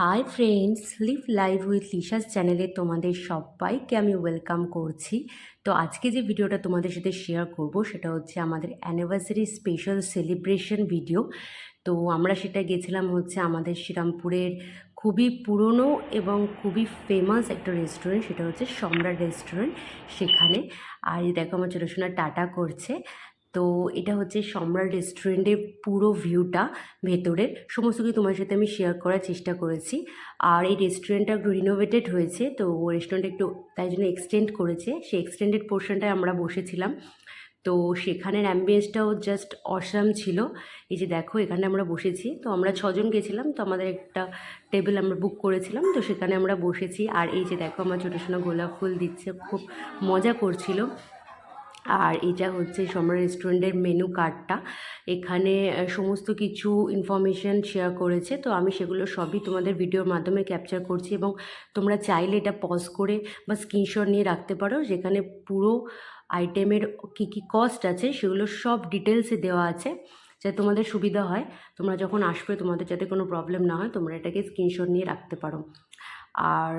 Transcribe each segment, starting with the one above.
Hi friends live live with licious চ্যানেলে তোমাদের সবাইকে আমি ওয়েলকাম করছি। তো আজকে যে ভিডিওটা তোমাদের সাথে শেয়ার করব, সেটা হচ্ছে আমাদের অ্যানিভার্সারি স্পেশাল সেলিব্রেশন ভিডিও তো আমরা সেটা গেছিলাম হচ্ছে আমাদের শ্রীরামপুরের খুবই পুরনো এবং খুবই ফেমাস একটা রেস্টুরেন্ট সেটা হচ্ছে সম্রাট রেস্টুরেন্ট সেখানে। আর দেখো আমার ছোটো টাটা করছে। তো এটা হচ্ছে সম্রাট রেস্টুরেন্টের পুরো ভিউটা, ভেতরের। সমস্ত কিছু তোমার সাথে আমি শেয়ার করার চেষ্টা করেছি। আর এই রেস্টুরেন্টটা রিনোভেটেড হয়েছে, তো রেস্টুরেন্ট একটু তাই জন্য এক্সটেন্ড করেছে। সেই এক্সটেন্ডেড পোর্শনটায় আমরা বসেছিলাম। তো সেখানের অ্যাম্বিয়েন্সটাও জাস্ট অসাম ছিল। এই যে দেখো, এখানে আমরা বসেছি। তো আমরা ছজন গেছিলাম, তো আমাদের একটা টেবিল আমরা বুক করেছিলাম। তো সেখানে আমরা বসেছি। আর এই যে দেখো, আমার ছোটো সোনা গোলাপ ফুল দিচ্ছে, খুব মজা করছিল। আর এটা হচ্ছে সমর রেস্টুরেন্টের মেনু কার্ডটা এখানে সমস্ত কিছু ইনফরমেশান শেয়ার করেছে। তো আমি সেগুলো সবই তোমাদের ভিডিওর মাধ্যমে ক্যাপচার করছি এবং তোমরা চাইলে এটা পজ করে বা স্ক্রিনশট নিয়ে রাখতে পারো। যেখানে পুরো আইটেমের কী কী কস্ট আছে সেগুলো সব ডিটেলসে দেওয়া আছে, যাতে তোমাদের সুবিধা হয়। তোমরা যখন আসবে তোমাদের যাতে কোনো প্রবলেম না হয়, তোমরা এটাকে স্ক্রিনশট নিয়ে রাখতে পারো। আর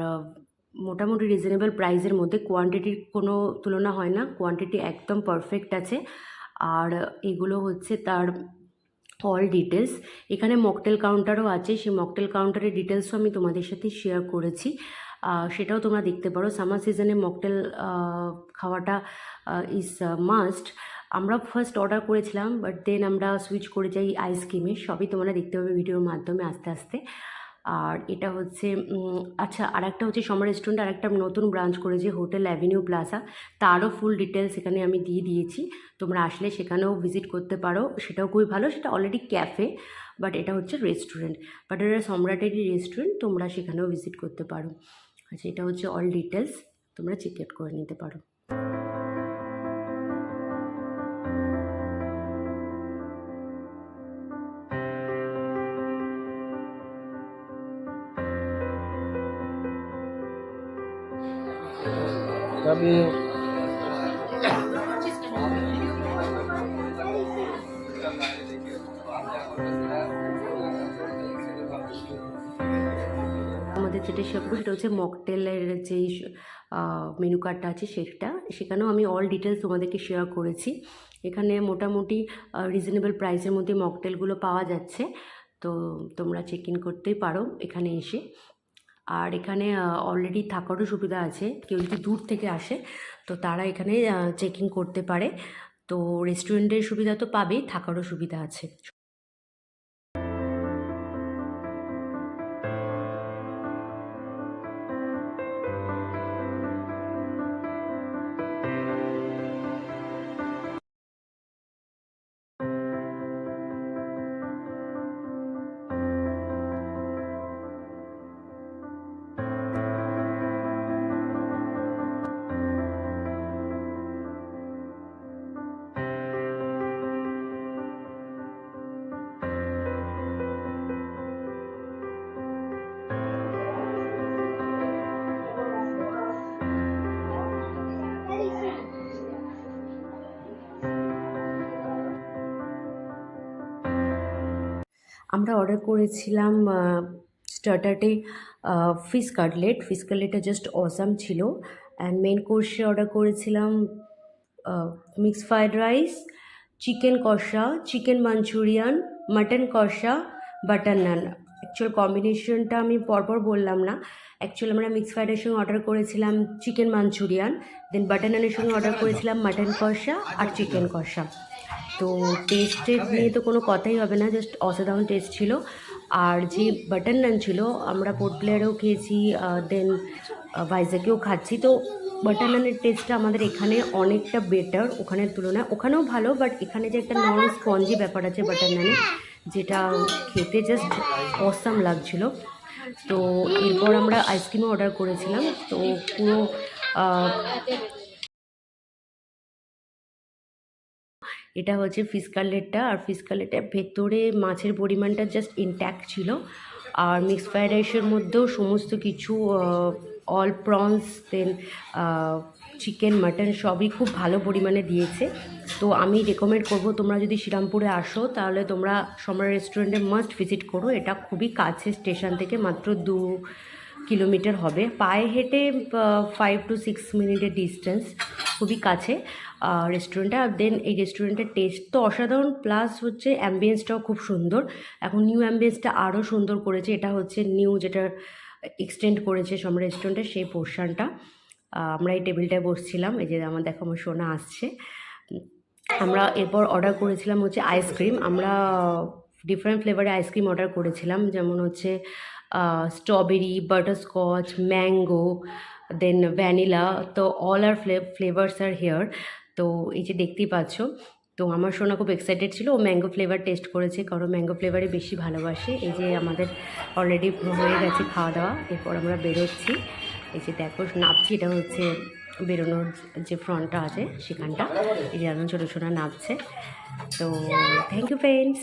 মোটামুটি রিজনেবল প্রাইসের মধ্যে কোয়ান্টিটির কোনো তুলনা হয় না। কোয়ান্টিটি একদম পারফেক্ট আছে। আর এগুলো হচ্ছে তার অল ডিটেলস এখানে মকটেল কাউন্টারও আছে। সেই মকটেল কাউন্টারের ডিটেলসও আমি তোমাদের সাথে শেয়ার করেছি। সেটাও তোমরা দেখতে পারো। সামার সিজনে মকটেল খাওয়াটা ইজ মাস্ট আমরা ফার্স্ট অর্ডার করেছিলাম বাট দেন আমরা সুইচ করে যাই আইসক্রিমে সবই তোমরা দেখতে পাবে ভিডিওর মাধ্যমে আস্তে আস্তে। আর এটা হচ্ছে আচ্ছা আর একটা হচ্ছে সমর রেস্টুরেন্ট আর একটা নতুন ব্রাঞ্চ করেছে হোটেল অ্যাভিনিউ প্লাজা তারও ফুল ডিটেলস এখানে আমি দিয়ে দিয়েছি। তোমরা আসলে সেখানেও ভিজিট করতে পারো। সেটাও খুবই ভালো, সেটা অলরেডি ক্যাফে বাট এটা হচ্ছে রেস্টুরেন্ট বাট এটা সম্রাটেরই রেস্টুরেন্ট তোমরা সেখানেও ভিজিট করতে পারো। আচ্ছা এটা হচ্ছে অল ডিটেলস তোমরা চেক আউট করে নিতে পারো। আমাদের যেটা করব, সেটা হচ্ছে মকটেলের যেই মেনু কার্ডটা আছে সেটা। সেখানেও আমি অল ডিটেলস তোমাদেরকে শেয়ার করেছি। এখানে মোটামুটি রিজনেবল প্রাইসের মধ্যে মকটেলগুলো পাওয়া যাচ্ছে। তো তোমরা চেক ইন করতেই পারো এখানে এসে। আর এখানে অলরেডি থাকারও সুবিধা আছে, কেউ যদি দূর থেকে আসে, তো তারা এখানে চেকিং করতে পারে। তো রেস্টুরেন্টের সুবিধা তো পাবেই, থাকারও সুবিধা আছে। আমরা অর্ডার করেছিলাম স্টার্টারটে ফিশ কাটলেট ফিস কাটলেটটা জাস্ট অসাম ছিল। অ্যান্ড মেন কোর্সে অর্ডার করেছিলাম mix fried rice chicken kosha chicken manchurian mutton kosha butter naan actual কম্বিনেশনটা আমি পরপর বললাম না। অ্যাকচুয়ালি আমরা মিক্স ফ্রাইড রাইসের সঙ্গে অর্ডার করেছিলাম চিকেন মাঞ্চুরিয়ান দেন বাটার নানের সঙ্গে অর্ডার করেছিলাম মাটন কষা আর চিকেন কষা। তো টেস্টের নিয়ে তো কোনো কথাই হবে না জাস্ট অসাধারণ টেস্ট ছিল। আর যে বাটার নান ছিল আমরা পোর্ট প্লেয়ারেও খেয়েছি দেন ভাইজাকেও খাচ্ছি। তো বাটার নানের টেস্টটা আমাদের এখানে অনেকটা বেটার ওখানের তুলনায়। ওখানেও ভালো বাট এখানে যে একটা নরম স্পঞ্জি ব্যাপার আছে বাটার নানে যেটা খেতে জাস্ট অসাম লাগছিল। তো এরপর আমরা আইসক্রিমও অর্ডার করেছিলাম। তো পুরো এটা হচ্ছে ফিশ কাটলেটটা আর ফিশ কাটলেটের ভেতরে মাছের পরিমাণটা জাস্ট ইনট্যাক্ট ছিল। আর মিক্স ফ্রাইড রাইসের মধ্যেও সমস্ত কিছু all prawns then chicken mutton সবই খুব ভালো পরিমাণে দিয়েছে। তো আমি রেকমেন্ড করব, তোমরা যদি শ্রীরামপুরে আসো, তাহলে তোমরা সম্রাট রেস্টুরেন্টে মাস্ট ভিজিট করো। এটা খুবই কাছে স্টেশন থেকে মাত্র দু কিলোমিটার হবে। পায়ে হেঁটে ফাইভ টু সিক্স মিনিটের ডিস্টেন্স খুবই কাছে। রেস্টুরেন্টটা আর দেন এই রেস্টুরেন্টের টেস্ট তো অসাধারণ প্লাস হচ্ছে অ্যাম্বিয়েন্সটাও খুব সুন্দর। এখন নিউ অ্যাম্বিয়েন্সটা আরও সুন্দর করেছে। এটা হচ্ছে নিউ যেটা এক্সটেন্ড করেছে সম্রাট রেস্টুরেন্টের সেই পোর্শনটা আমরা এই টেবিলটায় বসছিলাম। এই যে আমার দেখো আমার সোনা আসছে। আমরা এরপর অর্ডার করেছিলাম হচ্ছে আইসক্রিম আমরা ডিফারেন্ট ফ্লেভারে আইসক্রিম অর্ডার করেছিলাম। যেমন হচ্ছে strawberry butterscotch mango then vanilla তো অল আর ফ্লেভার্স আর হেয়ার তো এই যে দেখতেই পাচ্ছ, তো আমার সোনা খুব এক্সাইটেড ছিল। ও ম্যাঙ্গো ফ্লেভার টেস্ট করেছে, কারণ ম্যাঙ্গো ফ্লেভারে বেশি ভালোবাসে। এই যে আমাদের অলরেডি হয়ে গেছে খাওয়া দাওয়া, এরপর আমরা বেরোচ্ছি। এই যে দেখো, নাপছি, এটা হচ্ছে বেরোনোর যে ফ্রন্টটা আছে, সেখানটা। এই যে এখন ছোটো ছোটো নামছে তো থ্যাংক ইউ ফ্রেন্ডস